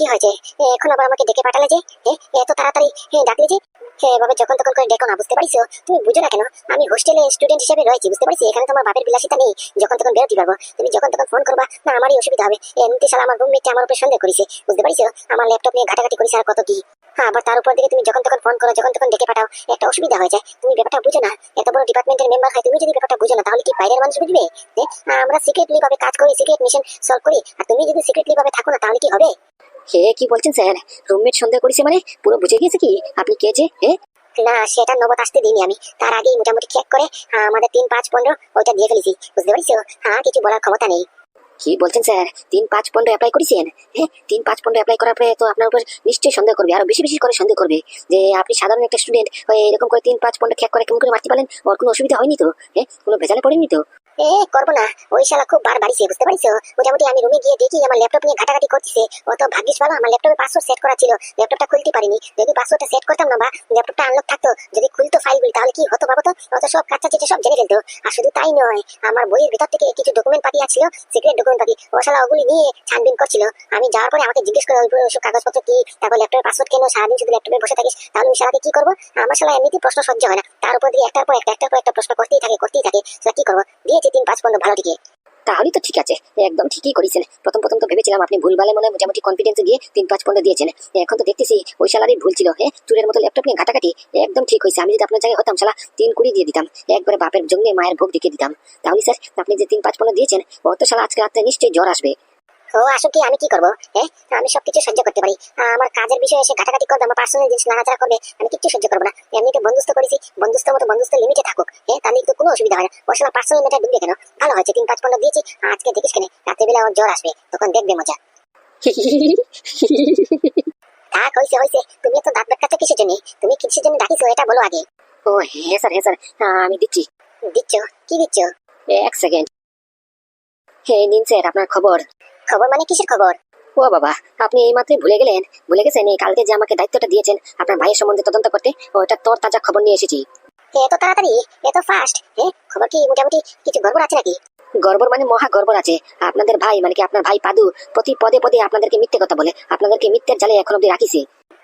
কি হয়েছে এখন আবার আমাকে ডেকে পাঠালে যে? এত তাড়াতাড়ি ডাকলে যে? এভাবে যখন তখন করে ডেকো না, বুঝতে পারিছো তুমি বুঝো না কেন? আমি হোস্টেলে স্টুডেন্ট হিসেবে রয়েছি, বুঝতে পারছি এখানে তোমার বাপের বিলাসিতা নেই, যখন তখন বেরোতে পারব। তুমি যখন তখন ফোন করবা, না, আমারই অসুবিধা হবে। এমনিতে সালা আমার রুমমেট আমার উপরে সন্দেহ করেছে, বুঝতে পারছ আমার ল্যাপটপ নিয়ে ঘাটাঘাটি করেছে আর কত কি? হ্যাঁ আবার তার উপর দিকে তুমি যখন তখন ফোন করো, যখন তখন ডেকে পাঠাও, একটা অসুবিধা হয়ে যায়। তুমি ব্যাপারটা বুঝো না। এত বড় ডিপার্টমেন্টের মেম্বার হয়, তুমি যদি ব্যাপারটা বুঝো না, তাহলে কি বাইরের মানুষ বুঝবে? আমরা সিক্রেটলি ভাবে কাজ করি সিক্রেট মিশন সলভ করি, আর তুমি যদি সিক্রেটলি ভাবে থাকো না, তাহলে কি হবে? হে কি বলছেন স্যার? রুমমেট সন্দেহ করেছে মানে? পুরো বুঝে গিয়েছে কি? আপনি কে যে হে? না সেটা নবত আসতে দিইনি আমি। তার আগেই মোটামুটি চেক করে আমাদের তিন পাঁচ পনেরো ওইটা দিয়ে ফেলেছি। বুঝতে পারছ হ্যাঁ কিছু বলার ক্ষমতা নেই। কি বলছেন স্যার? তিন পাঁচ পনেরো অ্যাপ্লাই করেছেন? হ্যাঁ তিন পাঁচ পনেরো অ্যাপ্লাই করার পরে তো আপনার উপর নিশ্চয়ই সন্দেহ করবে আরও বেশি বেশি করে সন্দেহ করবে যে আপনি সাধারণ একটা স্টুডেন্ট হয়ে এরকম করে তিন পাঁচ পনেরো খ্যাক করে কেমন করে মারতে পারেন ওর কোনো অসুবিধা হয়নি তো? হ্যাঁ কোনো ভেজালে পড়েনি তো? এ, করব না। ওই শালা খুব বার বাড়িছে, বুঝতে পারছ মোটামুটি আমি রুমে গিয়ে দেখি, আমার ল্যাপটপ নিয়ে ঘাটাঘাটি করতেছে। অত ভাগ্যিস ভালো আমার ল্যাপটপে পাসওয়ার্ড সেট করা ছিল। ল্যাপটপটা খুলতে পারিনি। যদি পাসওয়ার্ডটা সেট করতাম না বা ল্যাপটপটা আনলক থাকতো, যদি খুলতো ফাইলগুলি তাহলে কি হতো বাবা তো অত সব কাঁচা চিঠি সব জেনে ফেলতো। আর শুধু তাই নয়, আমার বইয়ের ভিতর থেকে কিছু ডকুমেন্ট পাতি আছিল সিক্রেট ডকুমেন্ট পাতি। ও শালা ওগুলি নিয়ে ছানবিন করছিল। আমি যাওয়ার পরে আমাকে জিজ্ঞেস করে, ওই ওইসব কাগজপত্র কি? তারপর ল্যাপটপের পাসওয়ার্ড কেন? সারাদিন শুধু ল্যাপটপে বসে থাকিস। তাহলে আমি শালাকে কি করব? আমার শালা এমনিতেই প্রশ্ন সহ্য হয় না। তার উপর দিয়ে একটার পর একটা, একটার পর একটা প্রশ্ন করতেই থাকে করতেই থাকে। সেটা কি করব? দিয়েছি তিন পাঁচ পনেরো ভালো দিকে। তাহলে তো ঠিক আছে একদম ঠিকই করেছেন। প্রথম প্রথম তো ভেবেছিলাম আপনি ভুল ভালে মনে মোটামুটি কনফিডেন্স দিয়ে তিন পাঁচ পনেরো দিয়েছেন। এখন তো দেখতেছি ওই সালারই ভুল ছিল হ্যাঁ চুরের মতো ল্যাপটপ নিয়ে ঘাটাঘাটি, একদম ঠিক হয়েছে। আমি যদি আপনার জায়গায় হতাম সালা তিন কুড়ি দিয়ে দিতাম। একবারে বাপের জন্য মায়ের ভোগ দেখিয়ে দিতাম। তাহলে স্যার, আপনি যে তিন পাঁচ পনেরো দিয়েছেন, অত সালা আজকে রাত্রে নিশ্চয়ই জ্বর আসবে। ও আসলে কি, আমি কি করব? হ্যাঁ? আমি সবকিছু সহ্য করতে পারি। আমার কাজের বিষয়ে এসে ঘাটাঘাটি করবে, আমার পার্সোনাল জিনিস নাড়াচাড়া করবে, আমি কিচ্ছু সহ্য করব না। এমনিতে বন্ধুত্ব করেছি বন্ধুত্ব মতো বন্ধুত্ব লিমিটে থাকুক। হ্যাঁ? তাহলে তো কোনো অসুবিধা হয় না। ওর সময় পার্সোনাল মেটা ডুববে কেন? ভালো হয়েছে, তিন পাঁচ পনেরো দিয়েছি আজকে দেখিস কেন, রাত্রিবেলা ওর জ্বর আসবে, তখন দেখবে মজা। থাক হয়েছে হয়েছে তুমি তো দাঁত বেটকাচ্ছ কিসের জন্য? তুমি কিসের জন্য ডাকিছো, এটা বলো আগে। ও হ্যাঁ স্যার হ্যাঁ স্যার আমি দিচ্ছি। দিচ্ছ? কি দিচ্ছ? এক সেকেন্ড হ্যাঁ নিন স্যার আপনার খবর। খবর মানে কিসের খবর? ও বাবা আপনি এই মাত্রই ভুলে গেলেন। ভুলে গেছেন এই কালকে যে আমাকে দায়িত্বটা দিয়েছেন আপনার ভাইয়ের সম্বন্ধে তদন্ত করতে ওটা তোর তাজা খবর নিয়ে এসেছি। এত তাড়াতাড়ি এত ফাস্ট হ্যাঁ খবর কি মোটামুটি কিছু গড়বড় আছে নাকি? গর্বর মানে মহা গর্বর আছে। আপনাদের ভাই মানে কি আপনার ভাই পাদু প্রতি পদে পদে আপনাদেরকে মিথ্যে কথা বলে আপনাদেরকে মিথ্যের জালে এখন অব্দি রাখিছে।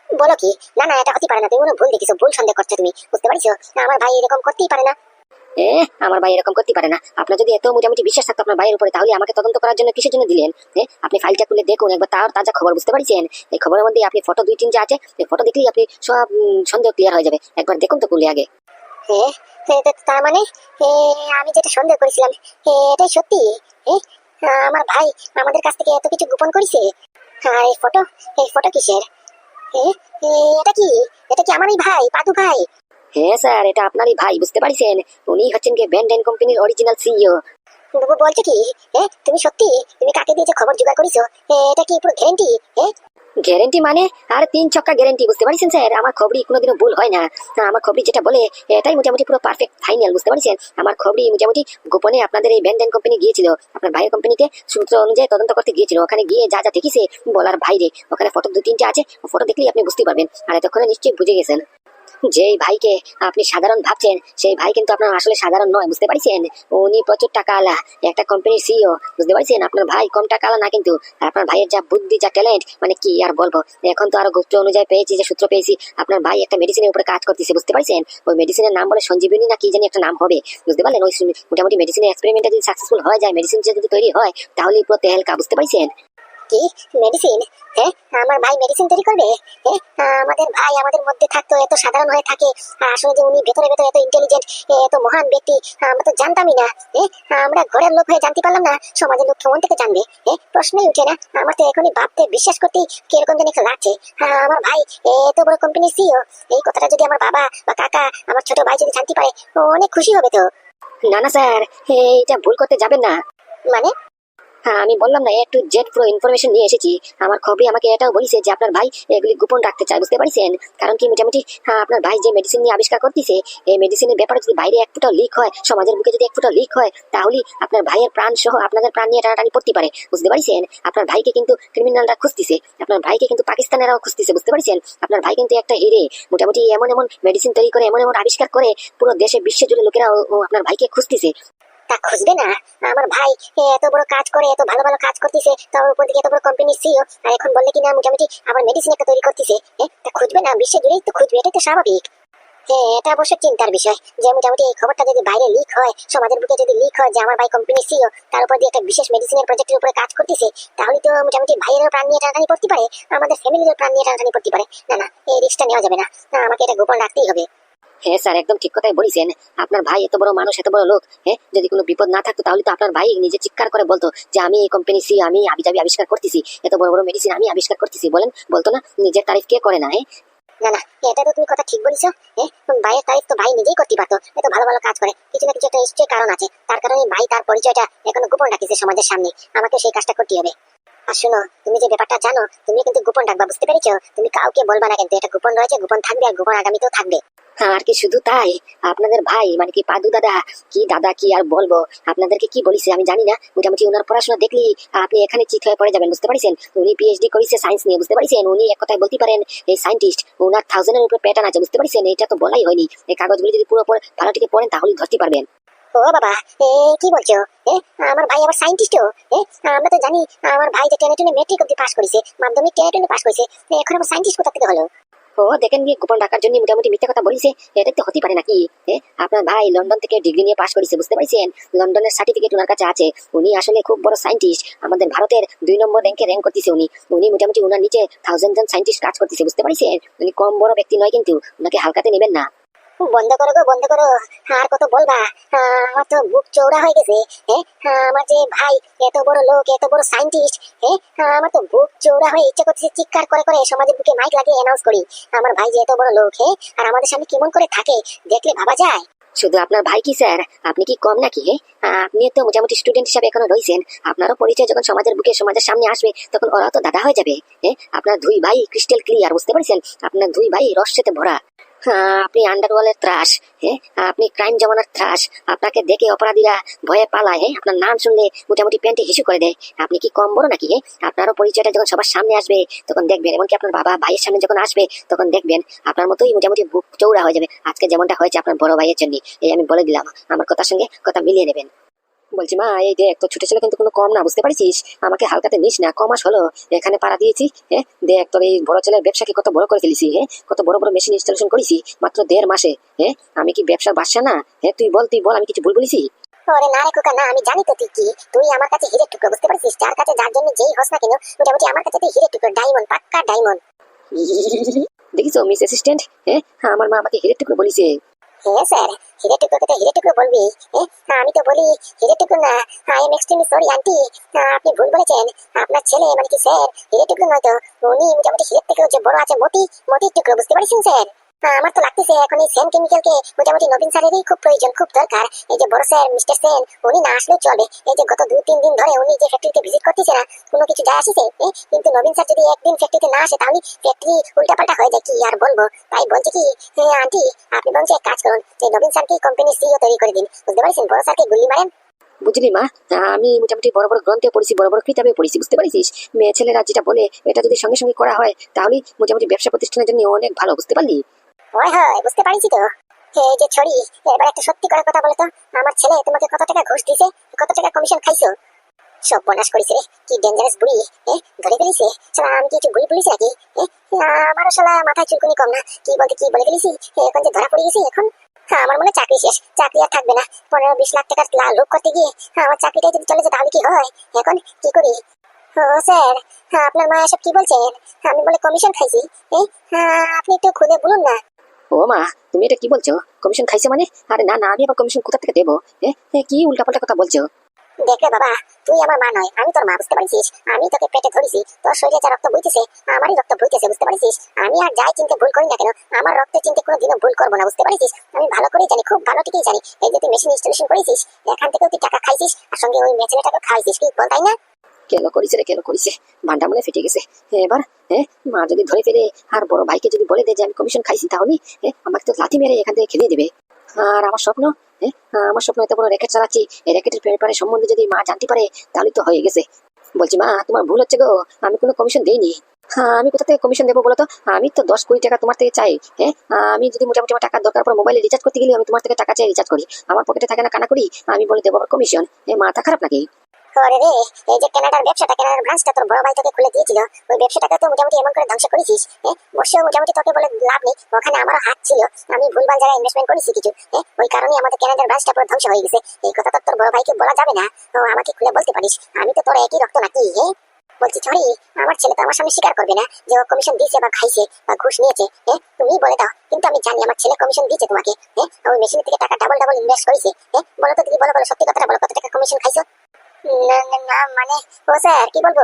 বলো কি? না না এটা হতে পারে না তুমি ভুল দেখিছো ভুল সন্দেহ করছ তুমি বুঝতে পারছ? না আমার ভাই এরকম করতেই পারে না। এ, আমার ভাই এরকম করতে পারে না। আপনার যদি এত মোটামুটি বিশ্বাস থাকতো আপনার ভাইয়ের উপরে, তাহলে আমাকে তদন্ত করার জন্য কিসের জন্য দিলেন? আপনি ফাইলটা খুলে দেখুন, একবার তার তাজা খবর বুঝতে পারছেন? এই খবরের মধ্যে আপনি ফটো দুই তিন যে আছে, এই ফটো দেখলেই আপনি সব সন্দেহ ক্লিয়ার হয়ে যাবে। একবার দেখুন তো খুলে আগে। তার মানে? আমি যেটা সন্দেহ করেছিলাম এটাই সত্যি? আমার ভাই আমাদের কাছ থেকে এত কিছু গোপন করেছে? আর এই ফটো এই ফটো কিসের? এটা কি? এটা কি আমারই ভাই, পাদু ভাই? হ্যাঁ স্যার এটা আপনারই ভাই বুঝতে পারছেন? উনি হচ্ছেন কি ব্যান্ড কোম্পানির অরিজিনাল সিইও বাবু বলছো কি? এ, তুমি সত্যি? তুমি কাকে দিয়ে যে খবর জোগাড় করেছ? এটা কি পুরো গ্যারেন্টি গ্যারেন্টি মানে? আর তিন ছক্কা গ্যারেন্টি বুঝতে পারছেন স্যার? আমার খবরই কোনোদিনও ভুল হয় না। আমার খবরই যেটা বলে এটাই মোটামুটি পুরো পারফেক্ট ফাইনাল বুঝতে পারছেন? আমার খবরই মোটামুটি গোপনে আপনাদের এই ব্যান্ড কোম্পানি গিয়েছিল। আপনার ভাইয়ের কোম্পানিতে সূত্র অনুযায়ী তদন্ত করতে গিয়েছিল। ওখানে গিয়ে যা যা দেখিছে বলার বাইরে ওখানে ফটো দু তিনটে আছে। ফটো দেখলেই আপনি বুঝতে পারবেন। আর এতক্ষণে নিশ্চয়ই বুঝে গেছেন। যেই ভাইকে আপনি সাধারণ ভাবছেন, সেই ভাই কিন্তু আপনার আসলে সাধারণ নয়, বুঝতে পারছেন? উনি প্রচুর টাকা আলা, একটা কোম্পানির সিইও বুঝতে পারছেন? আপনার ভাই কম টাকা আলা না কিন্তু আপনার ভাইয়ের যা বুদ্ধি, যা ট্যালেন্ট মানে কি আর বলব? এখন তো আরও গুপ্ত অনুযায়ী পেয়েছি, যে সূত্র পেয়েছি, আপনার ভাই একটা মেডিসিনের উপরে কাজ করতেছে, বুঝতে পারছেন? ওই মেডিসিনের নাম বলে সঞ্জীবনী না কি জানি একটা নাম হবে, বুঝতে পারলেন? ওই মোটামুটি মেডিসিনের এক্সপেরিমেন্টে যদি সাকসেসফুল হয়ে যায় মেডিসিন যদি তৈরি হয় তাহলে পুরো তেলকা, বুঝতে পারছেন? কি? মেডিসিন হ্যাঁ আমার ভাই মেডিসিন তৈরি করবে? হ্যাঁ আমাদের ভাই আমাদের মধ্যে থাকতো এত সাধারণ হয়ে থাকে। আসলে যে উনি ভেতরে ভেতরে এত ইন্টেলিজেন্ট এত মহান ব্যক্তি আমরা তো জানতামই না। আমরা ঘরের লোক হয়ে জানতে পারলাম না সমাজের লোক কেমন থেকে জানবে? প্রশ্নই উঠে না। আমার তো এখনই ভাবতে বিশ্বাস কীরকম লাগছে। হ্যাঁ, আমার ভাই এত বড় কোম্পানির সিও এই কথাটা যদি আমার বাবা বা কাকা আমার ছোট ভাই যদি জানতে পারে অনেক খুশি হবে তো। না না স্যার এইটা ভুল করতে যাবেন না। মানে? আমি বললাম না একটু জেট পুরো ইনফরমেশন নিয়ে এসেছি। আমার খবরই আমাকে এটাও বলেছে যে আপনার ভাই এগুলি গোপন রাখতে চায়, বুঝতে পারছেন? কারণ কি মোটামুটি হ্যাঁ আপনার ভাই যে মেডিসিন নিয়ে আবিষ্কার করতেছে, এই মেডিসিনের ব্যাপারে যদি বাইরে এক ফুটাও লিক হয়, সমাজের বুকে যদি এক ফুটাও লিক হয় তাহলে আপনার ভাইয়ের প্রাণ সহ আপনাদের প্রাণ নিয়ে টানাটানি পড়তে পারে, বুঝতে পারছেন? আপনার ভাইকে কিন্তু ক্রিমিনালরা খুঁজতেছে, আপনার ভাইকে কিন্তু পাকিস্তানেরাও খুঁজতেছে, বুঝতে পারছেন? আপনার ভাই কিন্তু একটা হিরে মোটামুটি এমন এমন মেডিসিন তৈরি করে, এমন এমন আবিষ্কার করে, পুরো দেশে বিশ্ব জুড়ে লোকেরা আপনার ভাইকে খুঁজতেছে। তা খুঁজবে না। আমার ভাই এত বড় কাজ করে এত ভালো ভালো কাজ করতেছে তার উপর দিকে এত বড় কোম্পানির সিও আর এখন বললে কি না মোটামুটি আবার মেডিসিন একটা তৈরি করতেছে তা খুঁজবে না বিশ্ব জুড়েই তো খুঁজবে এটাই তো স্বাভাবিক। হ্যাঁ এটা অবশ্য চিন্তার বিষয় যে মোটামুটি এই খবরটা যদি বাইরে লিক হয় সমাজের বুকে যদি লিক হয় যে আমার ভাই কোম্পানি সিও তার উপর দিয়ে একটা বিশেষ মেডিসিনের প্রজেক্টের উপরে কাজ করতেছে তাহলে তো মোটামুটি ভাইয়েরও প্রাণ নিয়ে টানাটানি পড়তে পারে আমাদের ফ্যামিলিরও প্রাণ নিয়ে টানাটানি পড়তে পারে। না না এই রিস্কটা নেওয়া যাবে না, আমাকে এটা গোপন রাখতেই হবে। হ্যাঁ স্যার, একদম ঠিক কথাই বলেছেন। আপনার ভাই এত বড় মানুষ, এত বড় লোক হ্যাঁ যদি কোনো বিপদ না থাকতো, তাহলে তো আপনার ভাই নিজে চিৎকার করে বলতো যে, আমি এই কোম্পানি সি আমি আবিজাবি আবিষ্কার করতেছি, এত বড় বড় মেডিসিন আমি আবিষ্কার করতেছি। বলেন, বলতো না, নিজের তারিফ কে করে না হ্যাঁ না না, এটা তো তুমি কথা ঠিক বলেছ হ্যাঁ ভাইয়ের তারিফ তো ভাই নিজেই করতে পারতো এত ভালো ভালো কাজ করে। কিছু না কিছু একটা নিশ্চয়ই কারণ আছে, তার কারণে ভাই তার পরিচয়টা এখনও গোপন রাখিছে সমাজের সামনে আমাকে সেই কাজটা করতে হবে। আর শোনো, তুমি যে ব্যাপারটা জানো, তুমি কিন্তু গোপন রাখবা, বুঝতে পেরেছ? তুমি কাউকে বলবা না কিন্তু, এটা গোপন রয়েছে, গোপন থাকবে আর গোপন আগামীতেও থাকবে। আর কি শুধু তাই? আপনাদের ভাই মানে কি পাদু দাদা, কি দাদা, কি আর বলব? আপনাদেরকে কি বলিছে আমি জানি না। মোটামুটি ওনার পড়াশোনা দেখলি, আপনি এখানে চিত হয়ে পড়ে যাবেন, বুঝতে পারছেন? উনি পিএইচডি করেছে সায়েন্স নিয়ে, বুঝতে পারছেন? উনি এক কথায় বলতে পারেন, এই সায়েন্টিস্ট ওনার থাউজেন্ডের উপরে প্যাটার্ন আছে, বুঝতে পারছেন? এটা তো বলাই হয়নি। এই কাগজগুলি যদি পুরো ভালো থেকে পড়েন তাহলে ধরতে পারবেন। ও বাবা, এ কি বলছো? এ, আমার ভাই আবার সায়েন্টিস্টও এ, আমরা তো জানি, আমার ভাই যে টেনে টেনে মেট্রিক অব্দি পাস করেছে, মাধ্যমিক টেনে টেনে পাস করেছে এখন আবার সায়েন্টিস্ট কোথা থেকে হলো? ও দেখেন গিয়ে গোপন রাখার জন্য মোটামুটি মিথ্যা কথা বলিছে। এটা তো হতে পারে নাকি? আপনার ভাই লন্ডন থেকে ডিগ্রি নিয়ে পাশ করেছে, বুঝতে পারছেন? লন্ডনের সার্টিফিকেট ওনার কাছে আছে। উনি আসলে খুব বড় সায়েন্টিস্ট আমাদের ভারতের দুই নম্বর র্যাঙ্কে র্যাঙ্ক করতেছে উনি। উনি মোটামুটি ওনার নিচে থাউজেন্ড জন সায়েন্টিস্ট কাজ করতেছে, বুঝতে পারছেন? উনি কম বড় ব্যক্তি নয় কিন্তু ওনাকে হালকাতে নেবেন না। বন্ধ করো গো, বন্ধ করো। আর কত বলবা? আমার তো বুক চৌড়া হয়ে গেছে হ্যাঁ আমার যে ভাই, এত বড় লোক, এত বড় সায়েন্টিস্ট হ্যাঁ আমার তো বুক চৌড়া হয়ে ইচ্ছে করতেছে চিৎকার করে করে সমাজের বুকে মাইক লাগিয়ে অ্যানাউন্স করি। আমার ভাই যে এত বড় লোক হ্যাঁ আর আমাদের সামনে কেমন করে থাকে, দেখলে ভাবা যায়। শুধু আপনার ভাই কি, স্যার? আপনি কি কম নাকি আপনি তো মোটামুটি স্টুডেন্ট হিসাবে এখনও রয়েছেন। আপনারও পরিচয় যখন সমাজের বুকে, সমাজের সামনে আসবে, তখন ওরা তো দাদা হয়ে যাবে হ্যাঁ আপনার দুই ভাই ক্রিস্টাল ক্লিয়ার বুঝতে পারছেন? আপনার দুই ভাই রহস্যতে ভরা। আপনি আন্ডারওয়ালের ত্রাস হ্যাঁ আপনি ক্রাইম জমানার ত্রাস, আপনাকে দেখে অপরাধীরা ভয়ে পালায় হ্যাঁ আপনার নাম শুনলে মোটামুটি প্যান্টে হিসু করে দেয়। আপনি কি কম বড় নাকি হ্যাঁ আপনারও পরিচয়টা যখন সবার সামনে আসবে, তখন দেখবেন, এমনকি আপনার বাবা ভাইয়ের সামনে যখন আসবে, তখন দেখবেন আপনার মতোই মোটামুটি বুক চৌড়া হয়ে যাবে। আজকে যেমনটা হয়েছে আপনার বড় ভাইয়ের জন্য, এই আমি বলে দিলাম। আমার কথার সঙ্গে কথা মিলিয়ে নেবেন। বলছি মা এই দেখ তো ছোট ছেলে কিন্তু কোনো কম না বুঝতে পারছিস? আমাকে হালকাতে নিস না কমাস হলো? এখানে পাড়া দিয়েছি হ্যাঁ? দেখ তোর এই বড় ছেলের ব্যবসাকে কত বড় করে ফেলেছি হ্যাঁ? কত বড় বড় মেশিন ইনস্টলেশন করেছি মাত্র দেড় মাসে হ্যাঁ? আমি কি ব্যবসার বাসা না? হ্যাঁ তুই বল তুই বল আমি কিছু ভুল বলেছি? ওরে না রে খোকা না আমি জানি তো তুই কি। তুই আমার কাছে হিরে টুকরো বুঝতে পারছিস? যার কাছে যার জন্য যেই হস না কেন মোটামুটি আমার কাছে তুই হিরে টুকরো ডায়মন্ড পাক্কা ডায়মন্ড দেখিস মিস অ্যাসিস্ট্যান্ট হ্যাঁ আমার মা আমাকে হিরের টুকরো বলিছে। হ্যাঁ স্যার। হিরে টুকরোকে তো হিরে টুকরো বলবি? হ্যাঁ? আমি তো বলি হিরে টুকরো না I am extremely sorry aunty. আপনি ভুল বলেছেন। আপনার ছেলে মানে কি স্যার? হিরে টুকরো নয় তো উনি মোটামুটি হিরের থেকে যে বড় আছে মতি মতির টুকরো বুঝতে পারছেন স্যার? হ্যাঁ, আমার তো লাগতেছে এখন এই সেন কেমিক্যালকে মোটামুটি নবীন স্যারেরই খুব প্রয়োজন, খুব দরকার। এই যে বড় স্যার, মিস্টার সেন, উনি না আসলেও চলে। এই যে গত দুই, তিন দিন ধরে উনি যে ফ্যাক্টরিতে ভিজিট করতেছে না, কোনো কিছু যায় আসিছে কিন্তু নবীন স্যার যদি একদিন ফ্যাক্টরিতে না আসে, তাহলে ফ্যাক্টরি উল্টাপাল্টা হয়ে যায়, কি আর বলব? তাই বলছে কি হ্যাঁ আন্টি আপনি বলছে এক কাজ করুন এই নবীন স্যারকে কোম্পানির সিইও তৈরি করে দিন। বুঝতে পারছেন? বড় স্যারকে গুলি মারেন। বুঝলি মা আমি মোটামুটি বড় বড় গ্রন্থে পড়েছি, বড় বড় কিতাবে পড়েছি, বুঝতে পারিস মেয়ে ছেলেরা যেটা বলে, এটা যদি সঙ্গে সঙ্গে করা হয় তাহলে মোটামুটি ব্যবসা প্রতিষ্ঠানের জন্য অনেক ভালো, বুঝতে পারলি? হয় হয় বুঝতে পারছি তো। এই যে ছড়ি এবার একটা সত্যি করে কথা বলো তো আমার ছেলে তোমাকে কত টাকা ঘুষ দিছে কত টাকা কমিশন খাইছো? সব করেছে কি ডেঞ্জারাস বুড়ি এ ধরে ফেলিছে? শালা আমি কি কিছু ভুল বলেছি নাকি আমারও শালা মাথায় চুলকুনি কম না। কি বলতে কি বলে ফেলেছি? এখন যে ধরা পড়ে গেছি এখন? হ্যাঁ, আমার মনে চাকরি শেষ। চাকরি আর থাকবে না। পনেরো বিশ লাখ টাকার লা- লোভ করতে গিয়ে হ্যাঁ, আমার চাকরিটাই যদি চলে যায় তাহলে কি হয়? এখন কি করি? ও স্যার হ্যাঁ আপনার মা এসব কি বলছেন? আমি বলে কমিশন খাইছি এ? হ্যাঁ আপনি একটু খুলে বলুন না। ও মা, তুমি এটা কি বলছো? কমিশন খাইছে মানে? আরে না না, আমি আবার কমিশন কোথা থেকে দেবো? কি উল্টাপাল্টা কথা বলছো? দেখলে বাবা, তুই আমার মা নয়, আমি তোর মা, বুঝতে পারছিস? আমি তোকে পেটে ধরেছি, তোর শরীরে যা রক্ত বইতেছে, আমারই রক্ত বইতেছে, বুঝতে পারছিস? আমি আর যাই চিনতে ভুল করি না কেন, আমার রক্তের চিনতে কোনো কোনোদিনও ভুল করব না, বুঝতে পারছিস? আমি ভালো করেই জানি, খুব ভালো ঠিকই জানি, এই যে তুই মেশিন ইনস্টলেশন করেছিস, এখান থেকেও তুই টাকা খাইছিস, আর সঙ্গে ওই মেছেলেটাকে খাইছিস কি বল, তাই না? কেন করিছে রে কেন করিছে? ভান্ডা মনে ফেটে গেছে। এবার হ্যাঁ মা যদি ধরে ফেলে আর বড় ভাইকে যদি বলে দেয় যে আমি কমিশন খাইছি তাহলে হ্যাঁ, আমাকে তো লাথি মেরে এখান থেকে খেলিয়ে দেবে। আর আমার স্বপ্ন হ্যাঁ আমার স্বপ্ন এত বড় র্যাকেট চালাচ্ছি এই র্যাকেটের ব্যাপারে সম্বন্ধে যদি মা জানতে পারে তাহলে তো হয়ে গেছে। বলছি মা তোমার ভুল হচ্ছে গো আমি কোনো কমিশন দেইনি। হ্যাঁ আমি কোথা থেকে কমিশন দেবো বলো তো আমি তো দশ কোটি টাকা তোমার থেকে চাই হ্যাঁ আমি যদি মোটামুটি আমার টাকার দরকার পড়ে মোবাইলে রিচার্জ করতে গেলে আমি তোমার থেকে টাকা চাই রিচার্জ করি। আমার পকেটে থাকে না কানা করি আমি বলে দেবো আবার কমিশন এ মাথা খারাপ নাকি ওরে রে। এই যে কানাডার ব্যবসাটা, কানাডার ব্রাঞ্চটা তোর বড় ভাই তোকে খুলে দিয়েছিল, ওই ব্যবসাটাকে তো মোটামুটি এমন করে ধ্বংস করেছিস হ্যাঁ? অবশ্য মোটামুটি তোকে বলে লাভ নেই, ওখানে আমারও হাত ছিল, আমি ভুলভাল জায়গায় ইনভেস্টমেন্ট করেছি কিছু হ্যাঁ? ওই কারণে আমাদের কানাডার ব্রাঞ্চটা পুরো ধ্বংস হয়ে গেছে। এই কথা তো তোর বড় ভাইকে বলা যাবে না, ও আমাকে খুলে বলতে পারিস, আমি তো তোর একই রক্ত নাকি হ্যাঁ? বলছি, ছড়ি, আমার ছেলে তো আমার সামনে স্বীকার করবে না যে ও কমিশন দিয়েছে বা খাইছে বা ঘুষ নিয়েছে হ্যাঁ? তুমি বলে দাও, কিন্তু আমি জানি আমার ছেলে কমিশন দিয়েছে তোমাকে হ্যাঁ? ওই মেশিন থেকে টাকা ডাবল ডাবল ইনভেস্ট করেছে হ্যাঁ? বলো তো দিদি, বলো বলো, সত্যি কথাটা বলো, কত টাকা কমিশন খাইছো? মানে ও স্যার, কি বলব?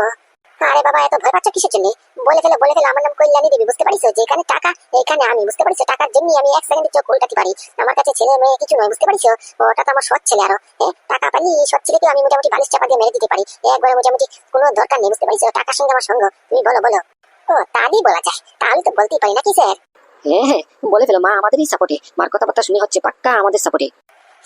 আরে বাবা, এত ভয় পাচ্ছ কিসের জন্য? বলে ফেলে বলে ফেলে, আমার নাম কল্যাণী দেবী, বুঝতে পারিস? যেখানে টাকা, এখানে আমি, বুঝতে পারিস? টাকার জন্য আমি এক সেকেন্ডে চোখ উল্টাতে পারি। আমার কাছে ছেলে মেয়ে কিছু নয়, বুঝতে পারিস? ওটা তো আমার সৎ ছেলে আরও টাকা পালি সৎ ছেলেকে আমি মোটামুটি বালিশ চাপা দিয়ে মেরে দিতে পারি। একবারে মোটামুটি কোনো দরকার নেই, বুঝতে পারিস? টাকার সঙ্গে আমার সঙ্গ, তুমি বলো বলো। ও বলা যায়। তাহলে তো বলতেই পারি নাকি, স্যার? হ্যাঁ হ্যাঁ বলে ফেলো, মা, আমাদেরই সাপোর্টে মার কথাবার্তা শুনে হচ্ছে পাক্কা আমাদের সাপোর্টে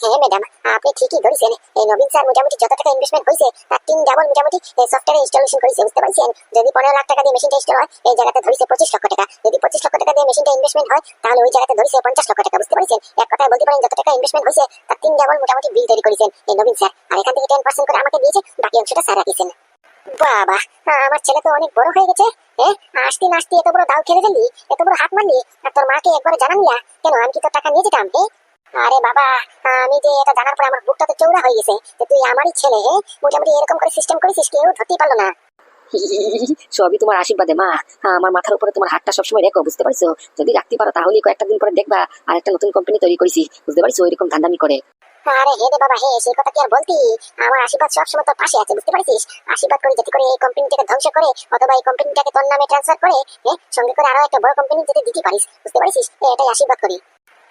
হ্যাঁ ম্যাডাম আপনি ঠিকই ধরেছেন। এই নবীন স্যার মোটামুটি যত টাকা ইনভেস্টমেন্ট হয়েছে, তার তিন ডাবল মোটামুটি সফটওয়্যার ইনস্টলেশন করেছে, বুঝতে পারছেন? যদি পনেরো লাখ টাকা দিয়ে মেশিনটা ইনস্টল হয়, এই জায়গাতে ধরেছে পঁচিশ লক্ষ টাকা। যদি পঁচিশ লক্ষ টাকা দিয়ে মেশিনটা ইনভেস্টমেন্ট হয়, তাহলে ওই জায়গাতে ধরেছে পঞ্চাশ লক্ষ টাকা, বুঝতে পারছেন? এক কথায় বলতে পারেন, যত টাকা ইনভেস্টমেন্ট হয়েছে, তার তিন ডাবল মোটামুটি বিল তৈরি করেছেন এই নবীন স্যার। আর এখান থেকে টেন পার্সেন্ট করে আমাকে দিয়েছে, বাকি অংশটা স্যার রাখিয়েছেন। বাবা আমার ছেলে তো অনেক বড় হয়ে গেছে হ্যাঁ? আসতে নাচতে এত বড় দাও খেলে ফেললি এত বড় হাত মারলি, আর তোর মাকে একবার জানালি না? কেন, আমি কি তোর টাকা নিয়ে যেতাম হ্যাঁ? আরে বাবা আমি যে এটা জানার পরে আমার বুকটা তো চৌড়া হয়ে গেছে যে তুই আমারই ছেলে হ্যাঁ? মোটামুটি এরকম করে সিস্টেম করেছিস কেউ ধরতেই পারল না। সবই তোমার আশীর্বাদে মা। আমার মাথার উপরে তোমার হাতটা সবসময় রেখো বুঝতে পারছ? যদি রাখতে পারো তাহলে কয়েকটা দিন পরে দেখবা আর একটা নতুন কোম্পানি তৈরি করেছি বুঝতে পারছ? ধান্দামি করে। আরে হে রে বাবা হে সেই কথা কি আর বলতি? আমার আশীর্বাদ সবসময় তোর পাশে আছে বুঝতে পারছিস? আশীর্বাদ করে যাতে করে এই কোম্পানিটাকে ধ্বংস করে অথবা এই কোম্পানিটাকে তোর নামে ট্রান্সফার করে হ্যাঁ সঙ্গে করে আরও একটা বড় কোম্পানি দিতে পারিস বুঝতে পারছিস? এটাই আশীর্বাদ করি।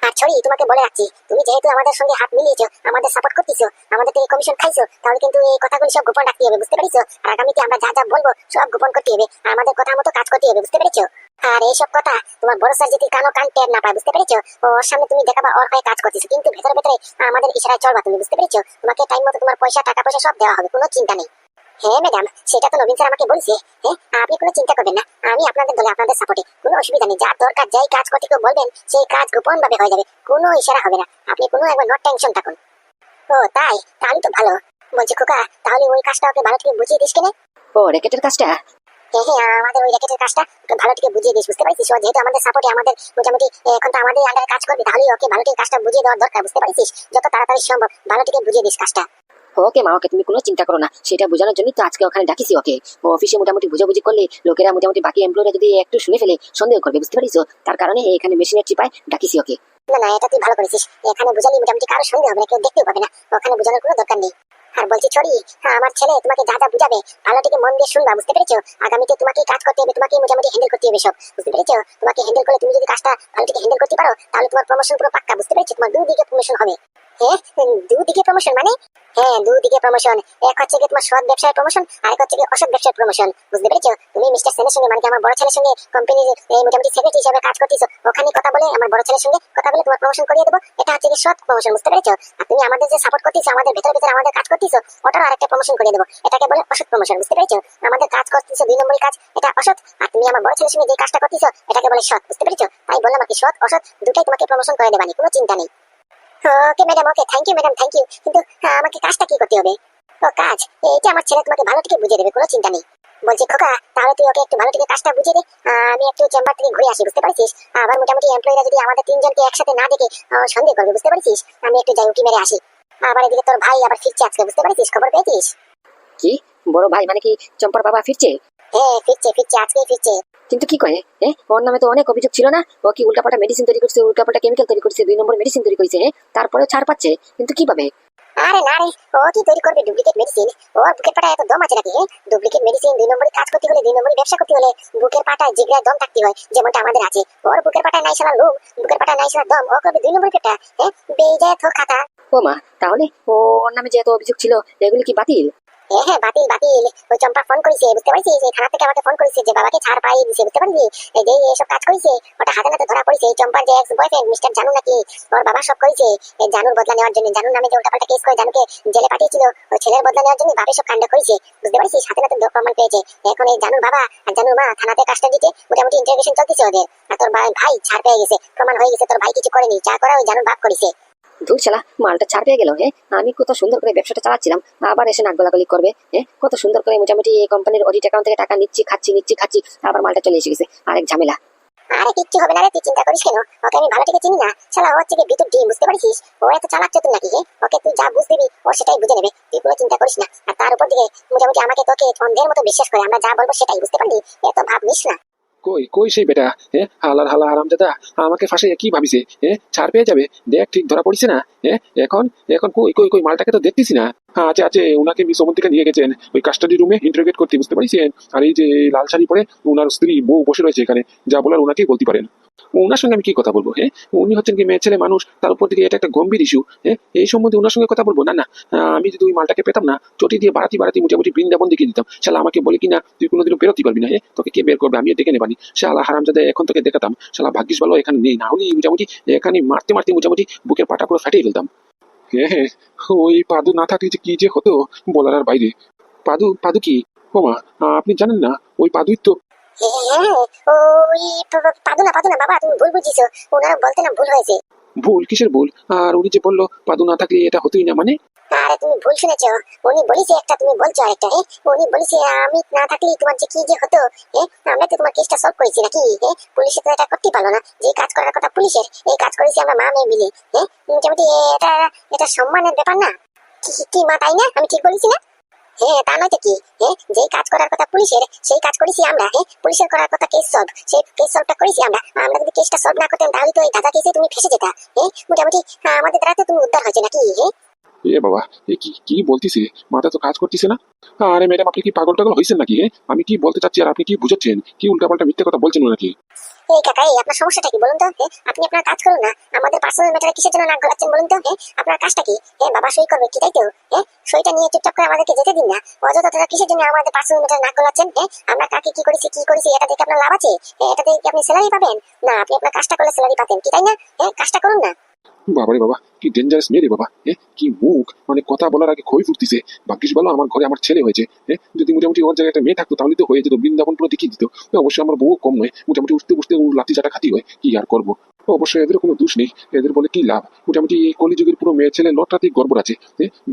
আর ছড়ি তোমাকে বলে রাখছি। তুমি যেহেতু আমাদের সঙ্গে হাত মিলিয়েছো, আমাদের সাপোর্ট করতেছো আমাদের থেকে কমিশন খাইছো, তাহলে কিন্তু এই কথাগুলি সব গোপন রাখতে হবে, বুঝতে পেরেছ? আর আগামীতে আমরা যা যা বলব, সব গোপন করতে হবে আমাদের কথা মতো কাজ করতে হবে, বুঝতে পেরেছ? আর এইসব কথা তোমার বড় স্যার যদি কানো কান টের না পায়, বুঝতে পেরেছ? ওর সামনে তুমি দেখাবা, ওর হয়ে কাজ করতেছো, কিন্তু ভেতরে ভেতরে আমাদের ইশারায় চলবা তুমি, বুঝতে পেরেছ? তোমাকে টাইম মতো তোমার পয়সা টাকা পয়সা সব দেওয়া হবে, কোনো চিন্তা নেই। হ্যাঁ ম্যাডাম সেটা তো নবীন স্যার আমাকে বলছে। হ্যাঁ আপনি কোনো চিন্তা করবেন না। আমি আপনাদের দলে আপনাদের সাপোর্টে কোনো অসুবিধা নেই। যার দরকার যাই কাজ করতে কেউ বলবেন সেই কাজ গোপন ভাবে হয়ে যাবে। কোনো ইশারা হবে না। আপনি কোনো একবার নট টেনশন থাকুন। ও তাই? তাহলে তো ভালো। বলছি খোকা তাহলে ওই কাজটা ওকে ভালো থেকে বুঝিয়ে দিস কেনে? ও র্যাকেটের কাজটা? হ্যাঁ হ্যাঁ আমাদের ওই র্যাকেটের কাজটা ওকে ভালো থেকে বুঝিয়ে দিস বুঝতে পারছিস? ও যেহেতু আমাদের সাপোর্টে আমাদের মোটামুটি এখন তো আমাদের আন্ডারে কাজ করবে তাহলে ওকে ভালো থেকে কাজটা বুঝিয়ে দেওয়ার দরকার বুঝতে পারছিস? যত তাড়াতাড়ি সম্ভব ভালো থেকে বুঝিয়ে দিস কাজটা। ওকে মা ওকে তুমি কোনো চিন্তা করো না। সেটা বোঝানোর জন্যই তো আজকে ওখানে ডাকিছি ওকে। ও অফিসে মোটামুটি বুঝাবুঝি করলে লোকেরা মোটামুটি বাকি এমপ্লয়িরা যদি একটু শুনে ফেলে সন্দেহ করবে বুঝতে পারিস তার কারণে এখানে মেশিনের চিপায় ডাকিছি ওকে। না না এটা তুই ভালো করেছিস। এখানে বুঝালি মোটামুটি কারও সন্দেহ হবে না কেউ দেখতেও পাবে না। ওখানে বোঝানোর কোনো দরকার নেই। আর বলছি ছড়ি হ্যাঁ, আমার ছেলে তোমাকে যা যা বুঝাবে ভালো থেকে মন দিয়ে শুনবা বুঝতে পেরেছ? আগামীতে তোমাকে কাজ করতে হবে তোমাকে মোটামুটি হ্যান্ডেল করতে হবে সব বুঝতে পেরেছ? তোমাকে হ্যান্ডেল করে তুমি যদি কাজটা ভালো থেকে হ্যান্ডেল করতে পারো তাহলে তোমার প্রমোশন পুরো পাক্কা বুঝতে পেরেছ? তোমার দুদিকে প্রমোশন হবে। দুদিকে প্রমোশন মানে? হ্যাঁ দুদিকে প্রমোশন এক হচ্ছে কি তোমার সৎ ব্যবসায় প্রমোশন আর এক হচ্ছে কি অসৎ ব্যবসায় প্রমোশন বুঝতে পেরেছ? তুমি মিস্টার সেনের সঙ্গে মানে আমার বড় ছেলের সঙ্গে কোম্পানির এই মোটামুটি সেক্রেটারি হিসেবে কাজ করতেছো ওখানে কথা বলে আমার বড় ছেলের সঙ্গে কথা বলে তোমার প্রমোশন করিয়ে দেবো। এটা হচ্ছে কি সৎ প্রমোশন বুঝতে পেরেছ? আর তুমি আমাদের যে সাপোর্ট করতেছো, আমাদের ভেতরে ভেতরে আমাদের কাজ করতেছো ওটার আরেকটা প্রমোশন করিয়ে দেবো। এটাকে বলে অসৎ প্রমোশন বুঝতে পেরেছ? আমাদের কাজ করতেছো দুই নম্বরই কাজ, এটা অসৎ। আর তুমি আমার বড় ছেলের সঙ্গে যে কাজটা করতেছো, এটাকে বলে সৎ, বুঝতে পেরেছ? তাই বললাম আর কি, সৎ, অসৎ, দুটাই তোমাকে প্রমোশন করে দেবানি, কোনো চিন্তা নেই। Okay madam okay thank you madam thank you কিন্তু আমাকে কাজটা কি করতে হবে? ও কাজ এইটা আমার ছেলে তোমাকে ভালো থেকে বুঝিয়ে দেবে কোনো চিন্তা নেই। বলছি খোকা তাহলে তুই ওকে একটু ভালো থেকে কাজটা বুঝিয়ে দে। আমি একটু চেম্বার থেকে ঘুরে আসি বুঝতে পারছিস? আবার মোটামুটি এমপ্লয়িরা যদি আমাদের তিনজনকে একসাথে না দেখে সন্দেহ করবে বুঝতে পারছিস? আমি একটু যাই উকি মেরে আসি। আবার এদিকে তোর ভাই আবার ফিরছে আজকে বুঝতে পারছিস? খবর পেয়েছিস? কি? বড় ভাই মানে কি চম্পার বাবা ফিরছে? হ্যাঁ ফিরছে ফিরছে আজকেই ফিরছে। কিন্তু কি করে হ্যাঁ ওর নামে তো অনেক অভিযোগ ছিল না। ও কি উল্টাপাল্টা মেডিসিন তৈরি করছে উল্টাপাল্টা কেমিক্যাল তৈরি করছে দুই নম্বর মেডিসিন তৈরি করছে তারপরে ছাড় পাচ্ছে। কিন্তু কীভাবে? আরে না রে ও কি তৈরি করবে ডুপ্লিকেট মেডিসিন ওর বুকের পাটা এত দম আছে নাকি ডুপ্লিকেট মেডিসিন দুই নম্বরই কাজ করতে হলে দুই নম্বরই ব্যবসা করতে হলে বুকের পাটায় জিগড়ায় দম থাকতে হয় যেমনটা আমাদের আছে। ওর বুকের পাটায় নাই সালা লোক বুকের পাটায় নাই সালা দম ও করবে দুই নম্বরই পেটা হ্যাঁ বেয়ে যায় তো খাতা। ও মা তাহলে ও ওর নামে যে এত অভিযোগ ছিল এগুলি কি বাতিল? হ্যাঁ বাতিল বাতিল ওই চম্পা ফোন করেছে, বুঝতে পারছিস? এই থানা থেকে আমাকে ফোন করেছে যে বাবাকে ছাড় পাই দিছে বুঝতে পারলি? যে এইসব কাজ করেছে, ওটা হাতে নাতে ধরা পড়েছে, এই চম্পার যে এক্স বয়ফ্রেন্ড মিস্টার জানু নাকি, ওর বাবা সব করেছে, এই জানুর বদলা নেওয়ার জন্য। জানুর নামে যে উল্টাপাল্টা কেস করে জানুকে জেলে পাঠিয়েছিল, ওই ছেলের বদলা নেওয়ার জন্য বাপে সব কাণ্ড করেছে, বুঝতে পারছিস? হাতে নাতে প্রমাণ পেয়েছে। এখন এই জানুর বাবা আর জানুর মা থানাতে কাস্টাডিতে মোটামুটি ইন্টারোগেশন চলতেছে ওদের। আর তোর ভাই ছাড় পেয়ে গেছে, প্রমাণ হয়ে গেছে, তোর ভাই কিছু করেনি, যা করা ওই জানুর বাপ করেছে। দূর শালা, মালটা ছাড় পেয়ে গেল হ্যাঁ আমি কত সুন্দর করে ব্যবসাটা চালাচ্ছিলাম, আবার এসে নাক গলাগলি করবে হ্যাঁ কত সুন্দর করে মোটামুটি এই কোম্পানির অডিট অ্যাকাউন্ট থেকে টাকা নিচ্ছি, খাচ্ছি নিচ্ছি, খাচ্ছি, আবার মালটা চলে এসে গেছে। আরেক ঝামেলা। আরে কিচ্ছু হবে না রে, তুই চিন্তা করিস কেন? ওকে আমি ভালো থেকে চিনি না। শালা, ও হচ্ছে কি ভিতর ডিম, বুঝতে পারছিস? ও এত চালাক চতুর নাকি, হে? ওকে তুই যা বুঝ দিবি, ও সেটাই বুঝে নেবে। তুই কোনো চিন্তা করিস না। আর তার উপর দিকে মোটামুটি আমাকে তোকে অন্ধের মতো বিশ্বাস করে, আমরা যা বলব সেটাই, বুঝতে পারলি? এত ভাব নিস না। কই কই সেই বেটা হ্যাঁ হালার হালা আরাম দাদা আমাকে ফাঁসে কি ভাবিছে হ্যাঁ ছাড় পেয়ে যাবে, দেখ ঠিক ধরা পড়িছে না হ্যাঁ এখন এখন কই কই কই, মালটাকে তো দেখতেছি না। হ্যাঁ আছে আছে ওনাকে থেকে নিয়ে গেছেন। ওই কাস্টাডি রুমে করতে, বুঝতে আর এই যে লাল শাড়ি পরে ওনার স্ত্রী বউ বসে রয়েছে এখানে, যা বলার ওনাকেই বলতে পারেন। ওনার সঙ্গে আমি কি কথা বলব হ্যাঁ? উনি হচ্ছেন কি মেয়ে ছেলে মানুষ, তার উপর থেকে এটা একটা গম্ভীর ইস্যু হ্যাঁ? এই সম্বন্ধে ওনার সঙ্গে কথা বলব? না না আমি যদি ওই মালটাকে পেতাম না, চটি দিয়ে বাড়াতি বাড়াতি, মোটামুটি বৃন্দাবন দেখিয়ে দিতাম। শালা, আমাকে বলে কিনা তুই কোনোদিনও বেরোতে পারবি না হ্যাঁ? তোকে কে বের করবে? আমি ডেকে নেবানি। শালা, হারামজাদা, এখন তোকে দেখাতাম। শালা, ভাগ্যিস ভালো, এখানে নেই। না হলে মোটামুটি এখানে মারতে মারতে মোটামুটি বুকের পাটা পুরো ফাটিয়ে ফেলতাম। হ্যাঁ ওই পাদু না থাকলে যে কি যে হতো বলার আর বাইরে। পাদু পাদু কি? ওমা আপনি জানেন না ওই পাদুই তো ওই প- প- পাদু না পাদু না বাবা তুমি ভুল বুঝিস ওনারা বলতে না ভুল হয়েছে। ভুল? কিসের ভুল? আর উনি যে বলল পাদু না থাকলে এটা হতোই না মানে? আরে তুমি ভুল শুনেছো উনি বলিছে একটা, তুমি বলছো আরেকটা হ্যাঁ উনি বলিছে আমি না থাকলে তোমার যে কি যে হতো হ্যাঁ আমরা তো তোমার কেসটা সলভ করেছি নাকি হ্যাঁ পুলিশে তো এটা করতেই পারল না, যে কাজ করার কথা পুলিশের, এই কাজ করেছি আমরা মা মেয়ে মিলে হ্যাঁ মোটামুটি এটা এটা সম্মানের ব্যাপার না? কি মা, তাই না? আমি ঠিক বলেছি না? হ্যাঁ তা নয় তো কি হ্যাঁ যে কাজ করার কথা পুলিশের, সেই কাজ করেছি আমরা হ্যাঁ পুলিশের করার কথা কেস সলভ সেই কেস সলভটা করেছি আমরা আমরা যদি কেসটা সলভ না করতাম, তাহলে তো এই দাদা কেসে তুমি ফেসে যেতা হ্যাঁ মোটামুটি আমাদের দ্বারা তো তুমি উদ্ধার হয়েছে নাকি হ্যাঁ এ বাবা, এ কি কি বলতিছে? মাথা তো কাজ করতেছে না। আরে ম্যাডাম, আপনি কি পাগল টাগল হয়েছেন নাকি হ্যাঁ? আমি কি বলতে চাচ্ছি আর আপনি কি বুঝাচ্ছেন? কি উল্টাপাল্টা মিথ্যে কথা বলছেন নাকি এই কাকা, এই আপনার সমস্যাটা কি বলুন তো হ্যাঁ? আপনি আপনার কাজ করুন না, আমাদের পার্সোনাল ম্যাটারে কিসের জন্য নাক গলাচ্ছেন বলুন তো হ্যাঁ? আপনার কাজটা কি? হ্যাঁ বাবা, সই করবে কি, তাই তো হ্যাঁ? সইটা নিয়ে চুপচাপ করে আমাদেরকে যেতে দিন না। অযথা তারা কিসের জন্য আমাদের পার্সোনাল ম্যাটারে নাক গলাচ্ছেন আমরা কাকে কি করেছি কি করেছি, এটা দেখে আপনার লাভ আছে? এটা দেখে আপনি স্যালারি পাবেন? না, আপনি আপনার কাজটা করলে স্যালারি পাবেন কি, তাই না? হ্যাঁ কাজটা করুন না। বাবারে বাবা, কি ডেঞ্জারাস মেয়ে রে বাবা, এ? কি মুখ? মানে কথা বলার আগে খই ফুটতিছে। ভাগ্যিস বলো, আমার ঘরে আমার ছেলে হয়েছে, এ? যদি মোটামুটি ওর জায়গায় একটা মেয়ে থাকতো, তাহলে তো হয়ে যেত, বৃন্দাবন পুরো দেখিয়ে দিত। অবশ্যই আমার বউ কম নয়, মোটামুটি উঠতে বসতে ও লাঠি চাটা খাতি হয়, কি আর করব? অবশ্যই এদের কোনো দোষ নেই, এদের বলে কি লাভ? মোটামুটি এই কলিযুগের পুরো মেয়ে ছেলে লটাতেই গর্বর আছে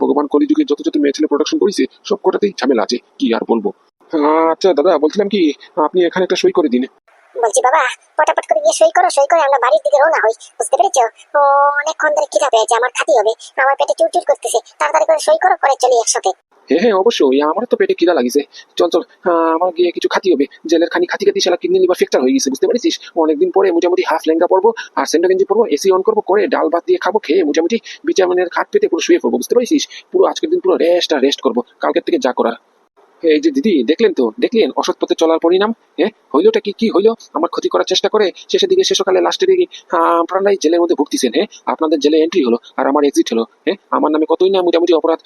ভগবান কলিযুগের যত যত মেয়ে ছেলে প্রোডাকশন করেছে, সব কটাতেই ঝামেলা আছে, কি আর বলব? আচ্ছা দাদা, বলছিলাম কি, আপনি এখানে একটা সই করে দিন। বলছি, বাবা, পটাপট করে গিয়ে সই করো, সই করে আমরা বাড়ির দিকে রওনা হই। বুঝতে পেরেছ? অনেকক্ষণ ধরে খিদা পেয়েছে আমার খাতি হবে, আমার পেটে চুরচুর করতেছে, তাড়াতাড়ি করে সই করো করে চলি একসাথে। হ্যাঁ হ্যাঁ অবশ্যই আমার তো পেটে খিদা লাগিছে। চল চল আমার গিয়ে কিছু খাতি হবে। জেলের খানি খাতি খাতি শালা কিডনি লিভার ফ্র্যাকচার হয়ে গেছে, বুঝতে পারছিস? অনেকদিন পরে মোটামুটি হাফ লেঙ্গা পরবো, আর সেন্ডো গেঞ্জি পরবো, এসি অন করব, করে ডাল ভাত দিয়ে খাব, খেয়ে মোটামুটি ভিটামিনের খাট পেতে পুরো শুয়ে পড়ব, বুঝতে পারছিস? পুরো আজকের দিন পুরো রেস্ট আর রেস্ট করব, কালকের থেকে যা করার। এই যে দিদি দেখলেন তো? দেখলেন? অসৎ পথে চলার পরিণাম? হ্যাঁ হইলোটা কি কি হইল? আমার ক্ষতি করার চেষ্টা করে? শেষের দিকে শেষকালে লাস্টের দিকে আপনারাই জেলের মধ্যে ভুগতেছেন হ্যাঁ আপনাদের জেলে এন্ট্রি হলো আর আমার এক্সিট হলো হ্যাঁ আমার নামে কতই না মোটামুটি অপরাধ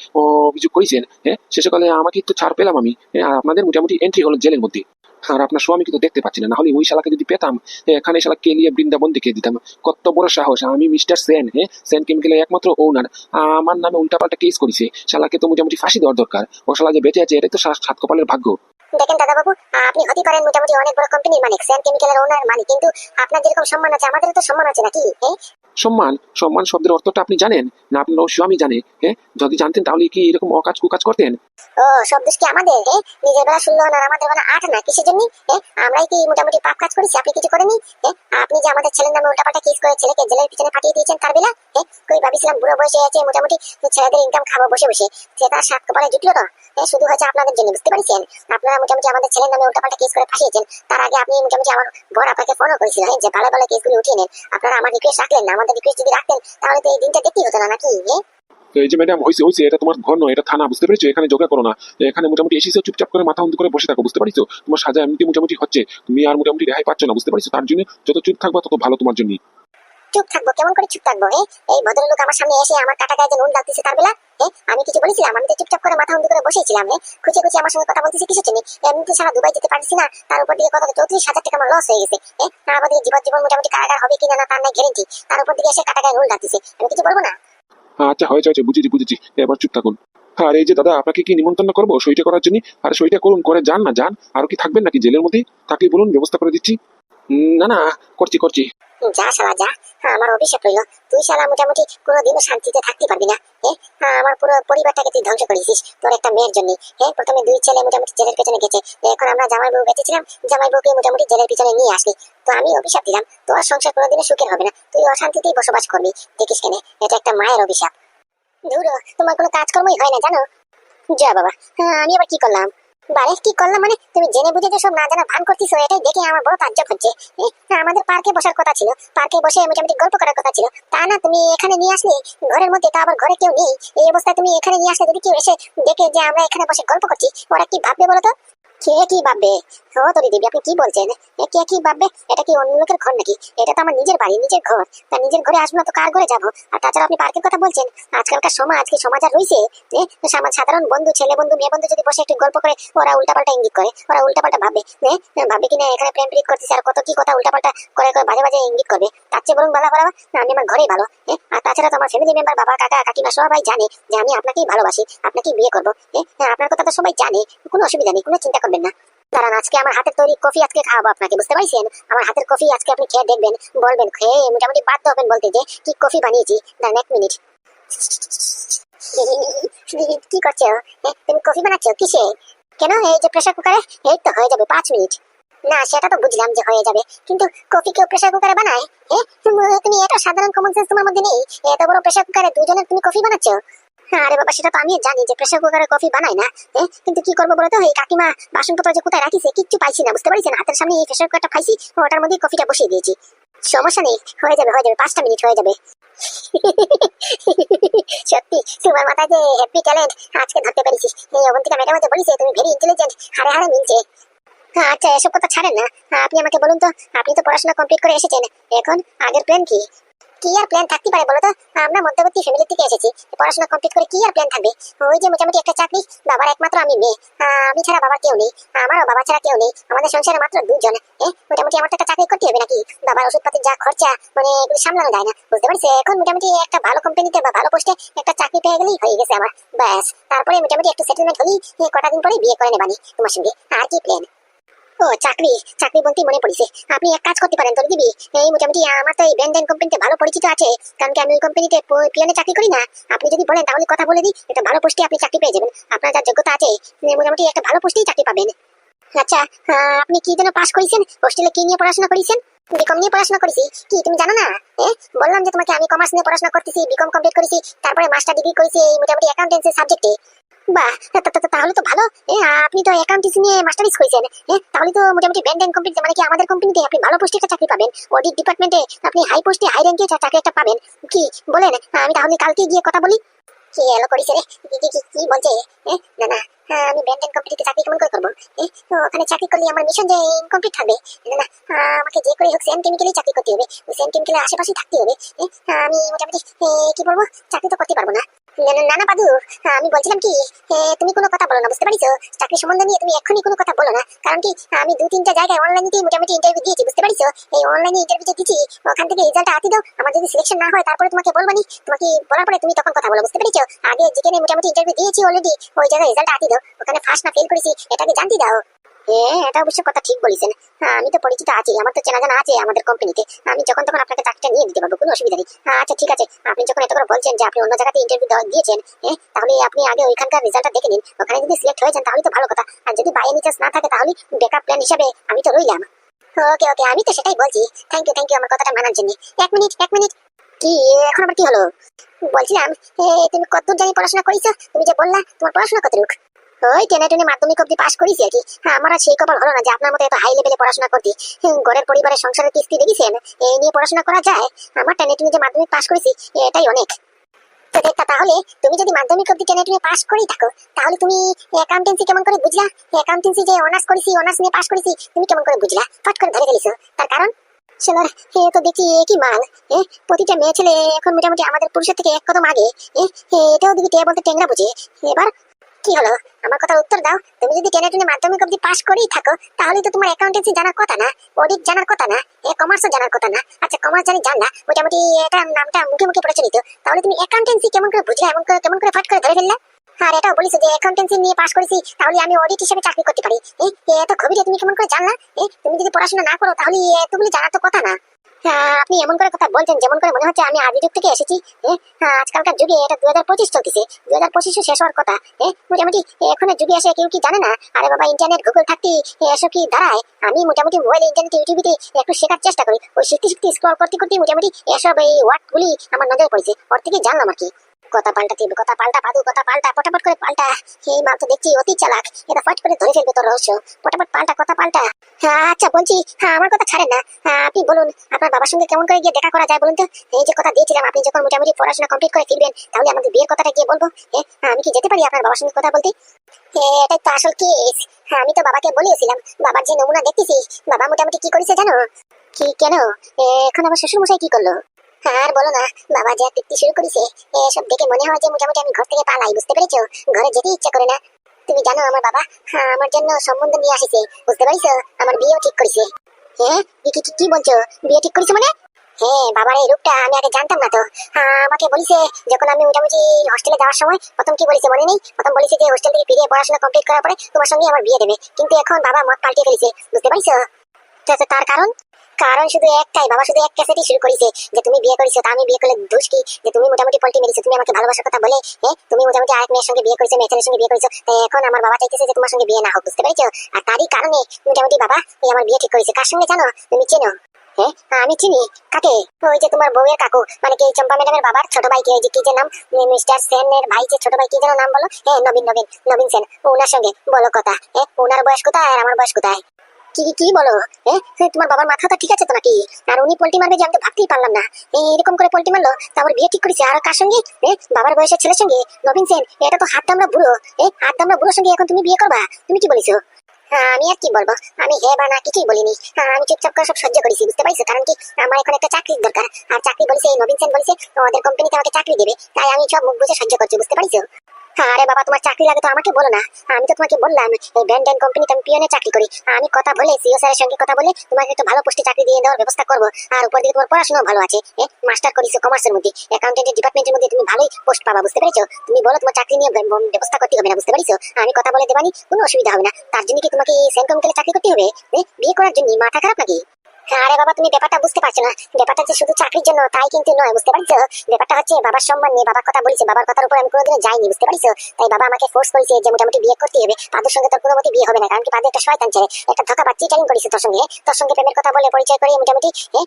অভিযোগ করেছেন হ্যাঁ শেষকালে আমাকে তো ছাড় পেলাম আমি হ্যাঁ, আপনাদের মোটামুটি এন্ট্রি হলো জেলের মধ্যে। আর আপনার স্বামীকে তো দেখতে পাচ্ছি না। নাহলে ওই শালাকে যদি পেতাম এখানে শালা কেলিয়ে বৃন্দাবন দেখিয়ে দিতাম? কত বড় সাহস। আমি মিস্টার সেন হ্যাঁ সেন কেমিক্যালের একমাত্র ওনার আমার নামে উল্টাপাল্টা কেস করেছে। শালাকে তো মোটামুটি ফাঁসি দেওয়ার দরকার। ও শালা যে বেঁচে আছে, এটাই তো সাত কপালের ভাগ্য। দেখেন দাদা বাবু আপনি হতে পারেন মোটামুটি অনেক বড় কোম্পানির মালিক স্যান কেমিক্যালের ওনার মালিক কিন্তু আপনার যেরকম সম্মান আছে আমাদেরও তো সম্মান আছে নাকি হ্যাঁ? সম্মান সম্মান শব্দের অর্থটা আপনি জানেন? না আপনার স্বামী জানে হ্যাঁ? যদি জানতেন তাহলে কি এরকম অকাজ কুকাজ করতেন? ও সব দোষ কি আমাদের হ্যাঁ? নিজের বেলা ষোলো না আমাদের বেলা আট না কিসের জন্য হ্যাঁ? আমরাই কি মোটামুটি পাপ কাজ করেছি আপনি কিছু করেনি হ্যাঁ? আপনি যে আমাদের ছেলের নামে উল্টাপাল্টা কেস করে ছেলেকে জেলের পিছনে পাঠিয়ে দিয়েছেন তার বেলা হ্যাঁ? কই ভাবিছিলাম বুড়ো বয়সে আছে মোটামুটি ছেলেদের ইনকাম খাব বসে বসে সে তার সাত কপালে জুটলো না হ্যাঁ? শুধু হয়েছে আপনাদের জন্য বুঝতে পারছেন? আপনারা মোটামুটি আমাদের ছেলের নামে উল্টাপাল্টা কেস করে ফাঁসিয়েছেন তার আগে আপনি মোটামুটি আমার বড় আপনাকে ফোনও করেছিল হ্যাঁ? যে ভালো ভালো কেসগুলো উঠিয়ে নেন আপনারা আমার রিকোয়েস্ট রাখলেন না আমাদের রিকোয়েস্ট যদি রাখতেন তাহলে তো এই দিনটা দেখতেই হতো না নাকি? হ্যাঁ? তো এই যে ম্যাডাম হয়েছে হয়েছে এটা তোমার ঘর নয় এটা থানা বুঝতে পেরেছ? এখানে যোগা করো না। এখানে মোটামুটি এসেছ চুপচাপ করে মাথা উন্নু করে বসে থাকো বুঝতে পারছ? তোমার সাজা এমনিতে মোটামুটি হচ্ছে। তুমি আর মোটামুটি রেহাই পাচ্ছ না বুঝতে পারছ? তার জন্য যত চুপ থাকবা তত ভালো তোমার জন্য চুপ থাকব কেমন করে চুপ থাকব হ্যাঁ? এই ভদ্রলোক আমার সামনে এসে আমার কাটা গায়ে যে নুন লাগতেছে তার বেলা আমি কিছু বলেছিলাম, আমি তো চুপচাপ করে মাথা উন্ডু করে বসেছিলাম খুঁজে খুঁজে আমার সঙ্গে কথা বলতেছি কিছু জন্য এমনিতে সারা দুবাই যেতে পারছি না, তার উপর দিকে কত চৌত্রিশ হাজার টাকা আমার লস হয়ে গেছে উপর দিকে জীবন জীবন মোটামুটি কারাগার হবে কিনা না তার নাই গ্যারেন্টি তার উপর দিকে এসে কাটাকায় রোল ডাকতেছে, আমি কিছু বলব না? আচ্ছা হয়েছে হয়েছে, বুঝেছি বুঝেছি, এবার চুপ থাকুন। আর এই যে দাদা, আপনাকে কি নিমন্ত্রণ করব সইটা করার জন্য? আর সইটা করুন, করে যান না, যান। আরও কি থাকবেন নাকি জেলের মধ্যে থাকলে বলুন, ব্যবস্থা করে দিচ্ছি। না না, করছি করছি। যা শালা যা। হ্যাঁ, আমার অভিশাপ রইল। তুই শালা মোটামুটি কোনোদিনও শান্তিতে থাকতে পারবি না হ্যাঁ আমার পুরো পরিবারটাকে তুই ধ্বংস করেছিস তোর একটা মেয়ের জন্য। হ্যাঁ প্রথমে দুই ছেলে মোটামুটি জেলের পেছনে গেছে। এখন আমরা জামাই বউ বেঁচেছিলাম জামাই বউকে মোটামুটি জেলের পিছনে নিয়ে আসলি। তো আমি অভিশাপ দিলাম তোর সংসার কোনোদিনও সুখের হবে না। তুই অশান্তিতেই বসবাস করবি দেখিস কেনে এটা একটা মায়ের অভিশাপ। ধুরো তোমার কোনো কাজকর্মই হয় না জানো? যা বাবা। হ্যাঁ, আমি আবার কি করলাম? বারে কি করলাম মানে? তুমি জেনে বুঝে যে সব না জানা ভান করতেছো এটাই দেখে আমার বড় তাজ্জব হচ্ছে। আমাদের পার্কে বসার কথা ছিল। পার্কে বসে মোটামুটি গল্প করার কথা ছিল। তা না, তুমি এখানে নিয়ে আসলে? ঘরের মধ্যে তা আবার ঘরে কেউ নেই। এই অবস্থায় তুমি এখানে নিয়ে আসলে যদি কেউ এসে দেখে যে আমরা এখানে বসে গল্প করছি, ওরা কি ভাববে বলতো তো? না সাধারণ বন্ধু ছেলে বন্ধু মেয়ে বন্ধু যদি বসে একটু গল্প করে ওরা উল্টাপাল্টা ইঙ্গিত করে ওরা উল্টাপাল্টা ভাববে এ, ভাববে কিনা এখানে প্রেম প্রীত করতেছে আর কত কি কথা উল্টাপাল্টা করে করে বাজে বাজে ইঙ্গিত করবে। তার চেয়ে বরং ভালো ভালো আমি আমার ঘরেই ভালো আর তাছাড়া তো আমার ফ্যামিলি মেম্বার বাবা কাকা কাকিমা সবাই জানে যে আমি আপনাকেই ভালোবাসি আপনাকেই বিয়ে করব হ্যাঁ, আপনার কথা তো সবাই জানে কোনো অসুবিধা নেই কোনো চিন্তা করবেন না। কারণ আজকে আমার হাতের তৈরি কফি আজকে খাওয়াবো আপনাকে, বুঝতে পারছেন? আমার হাতের কফি আজকে আপনি খেয়ে দেখবেন, বলবেন খেয়ে মোটামুটি বাধ্য হবেন বলতে যে, কি কফি বানিয়েছি? দাঁড়ান এক মিনিট। কি করছ? তুমি কফি বানাচ্ছো? কিসে? কেন? এই যে প্রেসার কুকারে এই তো, হয়ে যাবে, পাঁচ মিনিট। না, সেটা তো বুঝলাম যে হয়ে যাবে। কিন্তু কফি কেউ প্রেসার কুকারে বানায়? এ, তুমি- এটা সাধারণ কমন সেন্স তোমার মধ্যে নেই? এত বড় প্রেসার কুকারে দুজনে তুমি কফি বানাচ্ছো? আরে বাবা সেটা তো আমি জানি যে প্রেসার কুকারে কফি বানায় না কিন্তু কি করব বলতো? এই কাকিমা বাসনপত্র যে কোথায় রাখিছে কিচ্ছু পাইছি না বুঝতে পারছেন হাতের সামনে এই প্রেসার কুকারটা পাইছি ওটার মধ্যে কফিটা বসিয়ে দিয়েছি। সমস্যা নেই হয়ে যাবে হয়ে যাবে পাঁচটা মিনিট হয়ে যাবে। সত্যি তোমার মাথায় যে হ্যাপি ট্যালেন্ট আজকে ধরতে পেরেছি এই অবন্তিকা ম্যাডাম তো বলিছে তুমি ভেরি ইন্টেলিজেন্ট হারে হারে মিলছে। হ্যাঁ, আচ্ছা এসব কথা ছাড়েন না। হ্যাঁ, আপনি আমাকে বলুন তো আপনি তো পড়াশোনা কমপ্লিট করে এসেছেন। এখন আগের প্ল্যান কি? কি আর প্ল্যান থাকতে পারে বলো তো আমরা মধ্যবর্তী ফ্যামিলি থেকে এসেছি। পড়াশোনা কমপ্লিট করে কি আর প্ল্যান থাকবে। ওই যে মোটামুটি একটা চাকরি, বাবার একমাত্র আমি মেয়ে। আমি ছাড়া বাবার কেউ নেই, আমারও বাবা ছাড়া কেউ নেই, আমাদের সংসারে মাত্র দুজন। এ, মোটামুটি আমার একটা চাকরি করতে হবে নাকি? বাবার ওষুধপাতির যা খরচা মানে এগুলো সামলানো যায় না। বুঝতে পারছি? এখন মোটামুটি একটা ভালো কোম্পানিতে বা ভালো পোস্টে একটা চাকরি পেয়ে গেলেই হয়ে গেছে আমার। ব্যাস, তারপরে মোটামুটি একটু সেটেলমেন্ট হলেই কটা দিন পরে বিয়ে করে নেবানি তোমার সঙ্গে। আর কি প্ল্যান ও, চাকরি চাকরি বলতেই মনে পড়েছে। আপনি এক কাজ করতে পারেন তোর দিবি এই মোটামুটি আমার তো এই ব্যান্ডেন কোম্পানিতে ভালো পরিচিত আছে। কারণ কি আমি ওই কোম্পানিতে পিয়নে চাকরি করি না। আপনি যদি বলেন, তাহলে কথা বলে দিই, একটা ভালো পোস্টে আপনি চাকরি পেয়ে যাবেন। আপনার যা যোগ্যতা আছে মোটামুটি একটা ভালো পোস্টেই চাকরি পাবেন। আচ্ছা আপনি কি যেন পাস করেছেন? হোস্টেলে কি নিয়ে পড়াশোনা করেছেন? বিকম নিয়ে পড়াশোনা করেছি। কি, তুমি জানো না? বললাম যে তোমাকে আমি কমার্স নিয়ে পড়াশোনা করতেছি বিকম কমপ্লিট করেছি, তারপরে মাস্টার ডিগ্রি করেছি এই মোটামুটি অ্যাকাউন্টেন্সি সাবজেক্টে তাহলে তো ভালো। আপনি তো অ্যাকাউন্টেন্সি নিয়ে করেছেন তাহলে তো মোটামুটি মানে কি আমাদের কোম্পানিতে আপনি ভালো পোস্টে একটা চাকরি পাবেন। অডিট ডিপার্টমেন্টে আপনি হাই পোস্টে হাই র্যাঙ্কে চাকরি একটা পাবেন। কি বলেন আমি তাহলে কালকে গিয়ে কথা বলি? এলো রে? কি কি বলছে? না না হ্যাঁ, আমি কোম্পানিতে চাকরি কেমন করে করব? ওখানে চাকরি করলে আমার মিশন যে ইনকমপ্লিট থাকবে। না না আমাকে যে করে হোক সেম চাকরি করতে হবে। সেম কেমিক্যালের আশেপাশেই থাকতে হবে। আমি মোটামুটি কি বলব? চাকরি তো করতে পারব না। না না আমি বলছিলাম কি তুমি কোনো কথা বলো না, বুঝতে পারিছো? চাকরি সম্বন্ধে নিয়ে তুমি এক্ষুনি কোনো কথা বলো না, কারণ কি, আমি দু তিনটা জায়গায় অনলাইনেতেই মোটামুটি ইন্টারভিউ দিয়েছি, বুঝতে পারিছো? এই অনলাইনে ইন্টারভিউ দিয়েছি ওখান থেকে রেজাল্ট আতি দাও, আমার যদি সিলেকশন না হয়, তারপরে তোমাকে বলব নি, তোমাকে বলার পরে তুমি তখন কথা বলো, বুঝতে পেরেছ? আগে যেখানে মোটামুটি ইন্টারভিউ দিয়েছি অলরেডি ওই জায়গায় রেজাল্ট আতি দাও, ওখানে ফার্স্ট না ফেল করেছি, এটাকে জানতে দাও। হ্যাঁ এটা অবশ্য কথা ঠিক বলেছেন। হ্যাঁ আমি তো পরিচিত আছি আমার তো চেনা জানা আছে আমাদের কোম্পানিতে আমি যখন তখন আপনাকে চাকরিটা নিয়ে দিতে পারব কোনো অসুবিধা নেই। হ্যাঁ, আচ্ছা ঠিক আছে। আপনি যখন এত করে বলছেন যে আপনি অন্য জায়গাতে ইন্টারভিউ দিয়েছেন হ্যাঁ তাহলে আপনি আগে ওইখানকার রেজাল্টটা দেখে নিন। ওখানে যদি সিলেক্ট হয়ে যান তাহলে তো ভালো কথা। আর যদি বাই এনি না থাকে তাহলে ব্যাকআপ প্ল্যান হিসাবে আমি তো রইলাম। ওকে ওকে আমি তো সেটাই বলছি। থ্যাংক ইউ থ্যাংক ইউ আমার কথাটা মানার জন্য। এক মিনিট এক মিনিট কি এখন আবার কি হলো? বলছিলাম তুমি কতদূর জানি পড়াশোনা করেছ? তুমি যে বললা তোমার পড়াশোনা কতটুক? ওই টেনে টেনে মাধ্যমিক অব্দি পাস করেছি আর কি। হ্যাঁ, আমার সেই কপাল হলো না যে আপনার মতো এত হাই লেভেলে পড়াশোনা করতে। ঘরের পরিবারের সংসারের কিস্তি দেখেছেন এই নিয়ে পড়াশোনা করা যায়? আমার টেনে টেনে যে মাধ্যমিক পাস করেছি এটাই অনেক। তাহলে তুমি যদি মাধ্যমিক অব্দি টেনে টেনে পাস করেই থাকো তাহলে তুমি অ্যাকাউন্টেন্সি কেমন করে বুঝলা? অ্যাকাউন্টেন্সি যে অনার্স করেছি অনার্স নিয়ে পাস করেছি তুমি কেমন করে বুঝলা? ফট করে ধরে ফেলিছো তার কারণ? শালার এ তো দেখি একই মাল। এ প্রতিটা মেয়ে ছেলে এখন মোটামুটি আমাদের পুরুষের থেকে এক কদম আগে। এ, এটাও দেখি টেয়া বলতে টেংরা বুঝে। এবার কি হলো? আমার কথার উত্তর দাও। তুমি যদি টেনে টেনে মাধ্যমিক অব্দি পাশ করেই থাকো তাহলে তো তোমার অ্যাকাউন্টেন্সি জানার কথা না অডিট জানার কথা না, এ কমার্সও জানার কথা না। আচ্ছা কমার্স জানি জানলা মোটামুটি এটা নামটা মুখে মুখে প্রচলিত তাহলে তুমি অ্যাকাউন্টেন্সি কেমন করে বুঝলে, এমন করে, কেমন করে ফট করে ধরে ফেললা? আর এটাও বলিস যে অ্যাকাউন্টেন্সি নিয়ে পাশ করেছি, তাহলে আমি অডিট হিসেবে চাকরি করতে পারি। এ এত খবিরে তুমি কেমন করে জানলা? এ, তুমি যদি পড়াশোনা না করো তাহলে এতগুলি জানার তো কথা না। আপনি এমন করে কথা বলছেন যেমন করে মনে হচ্ছে আমি আদি যুগ থেকে এসেছি হ্যাঁ, আজকালকার যুগে এটা দু হাজার পঁচিশ চলতেছে। দু হাজার পঁচিশও শেষ হওয়ার কথা হ্যাঁ? মোটামুটি এখন যুগে এসে কেউ কি জানে না? আরে বাবা ইন্টারনেট গুগল থাকতে এসব কি দাঁড়ায়? আমি মোটামুটি মোবাইল ইন্টারনেট ইউটিউবে একটু শেখার চেষ্টা করি। ওই শিখতে শিখতে স্ক্রল করতে করতে মোটামুটি এসব এই ওয়ার্ডগুলি আমার নজরে পড়েছে। ওর থেকে জানলাম আর কি। কথা পাল্টাতে হবে, কথা পাল্টা পাদু কথা পাল্টা পটাপট করে পাল্টা। এই মাল তো দেখছি অতি চালাক। এটা ফট করে ধরে ফেলবে তোর রহস্য। পটাপট পাল্টা কথা পাল্টা। হ্যাঁ, আচ্ছা বলছি হ্যাঁ আমার কথা ছাড়েন না। হ্যাঁ, আপনি বলুন আপনার বাবার সঙ্গে কেমন করে গিয়ে দেখা করা যায় বলুন তো? এই যে কথা দিয়েছিলাম আপনি যখন মোটামুটি পড়াশোনা কমপ্লিট করে ফিরবেন তাহলে আমাদের বিয়ের কথাটা গিয়ে বলব। হ্যাঁ, আমি কি যেতে পারি আপনার বাবার সঙ্গে কথা বলতে? এটাই তো আসল কেস হ্যাঁ আমি তো বাবাকে বলেছিলাম বাবার যে নমুনা দেখতেছি বাবা মোটামুটি কি করেছে জানো? কি কেন? এখন আমার শ্বশুর মশাই কি করল? আর বলো না বাবা যা কীর্তি শুরু করেছে এসব দেখে মনে হয় যে মোটামুটি আমি ঘর থেকে পালাই বুঝতে পেরেছ? ঘরে যেতে ইচ্ছা করে না। তুমি জানো আমার বাবা হ্যাঁ, আমার জন্য সম্বন্ধ নিয়ে আসিছে বুঝতে পারিছো? আমার বিয়েও ঠিক করেছে। হ্যাঁ? কি বলছো? বিয়ে ঠিক করেছে মানে? হ্যাঁ বাবার এই রূপটা আমি আগে জানতাম না তো। হ্যাঁ, আমাকে বলিছে যখন আমি মোটামুটি হোস্টেলে যাওয়ার সময় প্রথম কি বলেছে মনে নেই? প্রথম বলেছে যে হোস্টেল থেকে ফিরে পড়াশোনা কমপ্লিট করার পরে তোমার সঙ্গে আমার বিয়ে দেবে। কিন্তু এখন বাবা মত পাল্টে ফেলেছে বুঝতে পারিছো? তার কারণ? কারণ শুধু একটাই, বাবা শুধু এক ক্যাসেটই শুরু করেছে যে তুমি বিয়ে করেছ, তা আমি বিয়ে করলে দোষ কি? যে তুমি মোটামুটি পল্টি মেরেছো, তুমি আমাকে ভালোবাসার কথা বলে হ্যাঁ? তুমি মোটামুটি আরেক মেয়ের সঙ্গে বিয়ে করেছ মেয়ে সঙ্গে বিয়ে করেছ তাই এখন আমার বাবা চাইতেছে যে তোমার সঙ্গে বিয়ে না হোক, বুঝতে পেরেছ? আর তারই কারণে মোটামুটি বাবা, এই আমার বিয়ে ঠিক করেছে। কার সঙ্গে জানো? তুমি চেনো হ্যাঁ? আমি চিনি। কাকে? ওই যে তোমার বউয়ের কাকু মানে কি চম্পা ম্যাডামের বাবার ছোট ভাইকে ওই যে কি যে নাম? মিস্টার সেনের ভাই যে ছোট ভাই, কি যেন নাম বলো? হ্যাঁ নবীন নবীন নবীন সেন ওনার সঙ্গে, বলো কথা হ্যাঁ? ওনার বয়স কোথায় আর আমার বয়স কোথায়? কি বলো? হ্যাঁ তোমার বাবার মাথা তো ঠিক আছে তো নাকি? আর উনি পোল্টি মারবে যে, আমি তো ভাবতেই পারলাম না। এরকম করে পোল্টি মারলো তারপর বিয়ে ঠিক করেছে, আর কার সঙ্গে? বাবার বয়সের ছেলের সঙ্গে? নবীন সেন, এটা তো হাত দামরা বুড়ো। হাত দামরা বুড়োর সঙ্গে এখন তুমি বিয়ে করবা? তুমি কি বলিছো? আমি আর কি বলব? আমি হে বা না, কিছুই বলিনি। আমি চুপচাপ করে সব সহ্য করেছি, বুঝতে পারছ? কারণ কি, আমার এখন একটা চাকরির দরকার। আর চাকরি বলেছে, এই নবীন সেন বলেছে, ওদের কোম্পানিতে আমাকে চাকরি দেবে। তাই আমি সব মুখ বুঝে সহ্য করছি, বুঝতে পারছ? আরে বাবা, তোমার চাকরি লাগে তো আমাকে বলো না। আমি তো তোমাকে বললাম, এই ব্যান্ড অ্যান্ড কোম্পানিতে আমি চাকরি করি। আমি কথা বলে, সিও স্যারের সঙ্গে কথা বলে, তোমাকে একটু ভালো পোস্টে চাকরি দিয়ে দেওয়ার ব্যবস্থা করব। আর উপর দিকে তোমার পড়াশোনাও ভালো আছে মাস্টার করেছ কমার্সের মধ্যে। অ্যাকাউন্টেন্টের ডিপার্টমেন্টের মধ্যে তুমি ভালোই পোস্ট পাবা, বুঝতে পেরেছ? তুমি বলো তোমার চাকরি নিয়ে ব্য- ব্য- ব্যবস্থা করতে হবে না, বুঝতে পেরেছ? আমি কথা বলে দেবানি কোনো অসুবিধা হবে না। তার জন্য কি তোমাকে সেন্ট কমিকেলে চাকরি করতে হবে? বিয়ে করার জন্য মাথা খারাপ নাকি? আরে বাবা তুমি ব্যাপারটা বুঝতে পারছ না। ব্যাপারটা যে শুধু চাকরির জন্য তাই কিন্তু নয় বুঝতে পারছ? ব্যাপারটা হচ্ছে বাবার সম্মান নিয়ে বাবার কথা বলেছে বাবার কথার উপর আমি কোনোদিনও যাইনি বুঝতে পারছ? তাই বাবা আমাকে ফোর্স করেছে যে মোটামুটি বিয়ে করতে হবে। পাদের সঙ্গে তোর কোনো বিয়ে হবে না কারণ কি পাদের একটা শয়তান ছেলে। একটা ধোকা বাচ্চি ট্রেনিং করেছে তোর সঙ্গে তোর সঙ্গে প্রেমের কথা বলে পরিচয় করে মোটামুটি এ,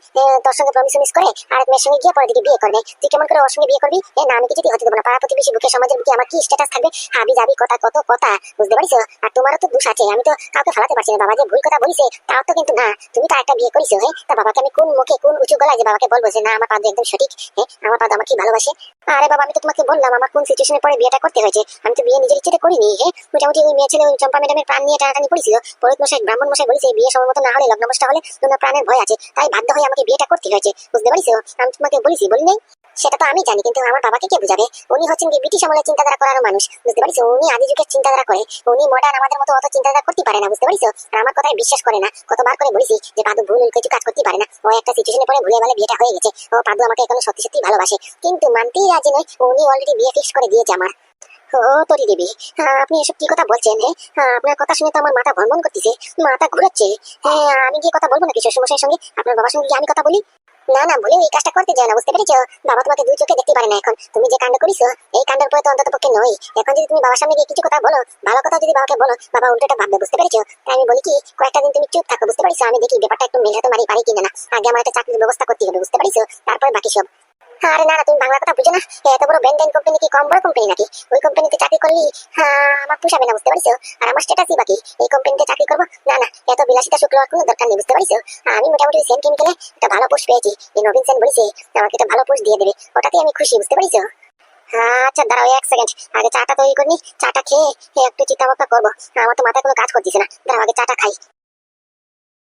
তোর সঙ্গে প্রমিস মিস করে আর মেয়ের সঙ্গে গিয়ে পরে দিকে বিয়ে করবে। তুই কেমন করে ওর সঙ্গে বিয়ে করবি? না আমি কিছুতেই হতে দেবো না। পাড়া প্রতিবেশী বুকে সমাজের বুকে আমার কি স্ট্যাটাস থাকবে? হাবি যাবি কথা কত কথা বুঝতে পারছ? আর তোমারও তো দোষ আছে আমি তো কাউকে ফালাতে পারছি না। বাবা যে ভুল কথা বলিছে তাও তো কিন্তু না। তুমি তো একটা বিয়ে করেছ হ্যাঁ তা বাবাকে আমি কোন মুখে কোন উঁচু গলায় যে বাবাকে বলব যে, না, আমার পাদ একদম সঠিক হ্যাঁ আমার পাদ আমাকে ভালোবাসে? আরে বাবা, আমি তো তোমাকে বললাম, আমার কোন সিচুয়েশনে পরে বিয়েটা করতে হয়েছে? আমি তো বিয়ে নিজের ইচ্ছেতে করিনি হ্যাঁ মোটামুটি ওই মেয়ে ছেলে, ওই চম্পা ম্যাডামের প্রাণ নিয়ে টানাটানি করেছিল। পরিত মশাই, ব্রাহ্মণ মশাই বলেছে বিয়ে সময় মতো না হলে লগ্ন বসটা হলে তোমার প্রাণের ভয় আছে। তাই বাধ্য হয়ে আমাকে বিয়েটা করতে হয়েছে। বুঝতে পারিস আমি তোমাকে বলেছি, বলি নাই? সেটা তো আমি জানি, কিন্তু আমার বাবাকে কে বুঝাবে? উনি হচ্ছেন ব্রিটিশ আমলের চিন্তাধারা করার মানুষ। বুঝতে পারিস উনি আদি যুগের চিন্তাধারা করে। উনি মডার্ন আমাদের মতো অত চিন্তাধারা করতে পারে না, বুঝতে পারিস আর আমার কথায় বিশ্বাস করে না। কতবার করে বলেছি যে পাদু ভুল কিছু কাজ করতে পারে না। ও একটা সিচুয়েশনে পরে ভুলে ভালে বিয়েটা হয়ে গেছে। ও পাদু আমাকে এখন সত্যি সত্যি ভালোবাসে। কিন্তু মানতেই রাজি নয়, উনি অলরেডি বিয়ে ফিক্স করে দিয়েছে আমার। ও, তরি দেবী আপনি এসব কি কথা বলছেন হ্যাঁ আপনার কথা শুনে তো আমার মাথা ভ্রমণ করতেছে, মাথা ঘুরাচ্ছে। হ্যাঁ আমি গিয়ে কথা বলব নাকি শ্বশুরমশাইয়ের সঙ্গে? আপনার বাবার সঙ্গে আমি কথা বলি? না না বলে এই কাজটা করতে যায় না, বুঝতে পেরেছ? বাবা তোমাকে দুই চোখে দেখতে পারে না এখন। তুমি যে কাণ্ড করিছো, এই কাণ্ডের পরে তো অন্তত পক্ষে নয়। এখন যদি তুমি বাবার সামনে গিয়ে কিছু কথা বলো, ভালো কথা যদি বাবাকে বলো, বাবা উল্টোটা ভাববে, বুঝতে পেরেছ? তাই আমি বলি কি, কয়েকটা দিন তুমি চুপ থাকো, বুঝতে পারিছো? আমি দেখি ব্যাপারটা একটু মেলাতে মারি পারি কিনা না। আগে আমার একটা চাকরির ব্যবস্থা করতে হবে, বুঝতে পারিছো? তারপরে বাকি সব। আরে না, তুমি বাংলা কথা বুঝো না। এত বড় ব্যান্ডেন কোম্পানি কি কম বড় কোম্পানি নাকি? ওই কোম্পানিতে চাকরি করলি আমার পোষাবে না বুঝতে পারিছো? আর আমার স্ট্যাটাসই বাকি। এই কোম্পানিতে চাকরি করব? না না, এত বিলাসিতা শুক্র কোনো দরকার নেই, বুঝতে পারিছো? আমি মোটামুটি সেন কেমিক্যালে একটা ভালো পোস্ট পেয়েছি। এই নবীন সেন বলেছে, আমাকে একটা ভালো পোস্ট দিয়ে দেবে। ওটাতে আমি খুশি, বুঝতে পারিছো? আচ্ছা দাঁড়াও এক সেকেন্ড আগে চাটা তৈরি করিনি, চাটা খেয়ে একটু চিন্তা ভাবনা করব। আমার তো মাথায় কোনো কাজ করতেছে না। দাঁড়াও, আগে চাটা খাই।